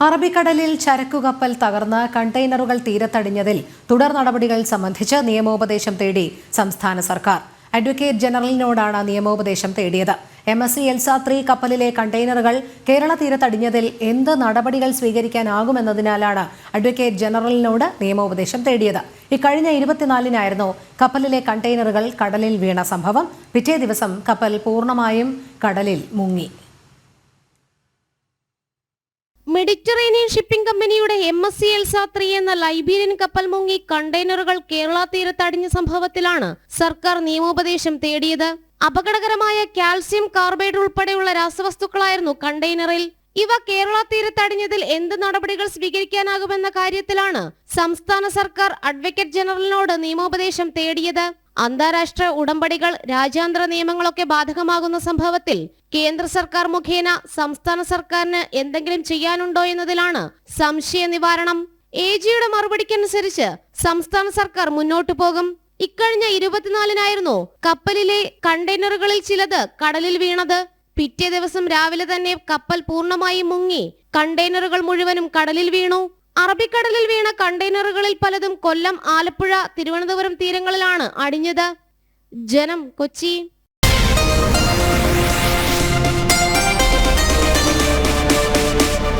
അറബിക്കടലിൽ ചരക്കുകപ്പൽ തകർന്ന് കണ്ടെയ്നറുകൾ തീരത്തടിഞ്ഞതിൽ തുടർ നടപടികൾ സംബന്ധിച്ച് നിയമോപദേശം തേടി സംസ്ഥാന സർക്കാർ. അഡ്വക്കേറ്റ് ജനറലിനോടാണ് നിയമോപദേശം തേടിയത്. എം. എസ്. സി. എൽസാത്രി കപ്പലിലെ കണ്ടെയ്നറുകൾ കേരള തീരത്തടിഞ്ഞതിൽ എന്ത് നടപടികൾ സ്വീകരിക്കാനാകുമെന്നതിനാലാണ് അഡ്വക്കേറ്റ് ജനറലിനോട് നിയമോപദേശം തേടിയത്. ഇക്കഴിഞ്ഞ ഇരുപത്തിനാലിനായിരുന്നു കപ്പലിലെ കണ്ടെയ്നറുകൾ കടലിൽ വീണ സംഭവം. പിറ്റേ ദിവസം കപ്പൽ പൂർണമായും കടലിൽ മുങ്ങി. മെഡിറ്ററേനിയൻ ഷിപ്പിംഗ് കമ്പനിയുടെ എം എസ് സി എൽസ എന്ന ലൈബീരിയൻ കപ്പൽ മുങ്ങി കണ്ടെയ്നറുകൾ കേരള തീരത്തടിഞ്ഞ സംഭവത്തിലാണ് സർക്കാർ നിയമോപദേശം തേടിയത്. അപകടകരമായ കാൽസ്യം കാർബൈഡ് ഉൾപ്പെടെയുള്ള രാസവസ്തുക്കളായിരുന്നു കണ്ടെയ്നറിൽ. ഇവ കേരള തീരത്തടിഞ്ഞതിൽ എന്ത് നടപടികൾ സ്വീകരിക്കാനാകുമെന്ന കാര്യത്തിലാണ് സംസ്ഥാന സർക്കാർ അഡ്വക്കേറ്റ് ജനറലിനോട് നിയമോപദേശം തേടിയത്. അന്താരാഷ്ട്ര ഉടമ്പടികൾ രാജ്യാന്തര നിയമങ്ങളൊക്കെ ബാധകമാകുന്ന സംഭവത്തിൽ കേന്ദ്ര സർക്കാർ മുഖേന സംസ്ഥാന സർക്കാരിന് എന്തെങ്കിലും ചെയ്യാനുണ്ടോ എന്നതിലാണ് സംശയ നിവാരണം. എ ജിയുടെ മറുപടിക്കനുസരിച്ച് സംസ്ഥാന സർക്കാർ മുന്നോട്ടു പോകും. ഇക്കഴിഞ്ഞ ഇരുപത്തിനാലിനായിരുന്നു കപ്പലിലെ കണ്ടെയ്നറുകളിൽ ചിലത് കടലിൽ വീണത്. പിറ്റേ ദിവസം രാവിലെ തന്നെ കപ്പൽ പൂർണമായും മുങ്ങി. കണ്ടെയ്നറുകൾ മുഴുവനും കടലിൽ വീണു. അറബിക്കടലിൽ വീണ കണ്ടെയ്നറുകളിൽ പലതും കൊല്ലം ആലപ്പുഴ തിരുവനന്തപുരം തീരങ്ങളിലാണ് അടിഞ്ഞത്. ജനം കൊച്ചി.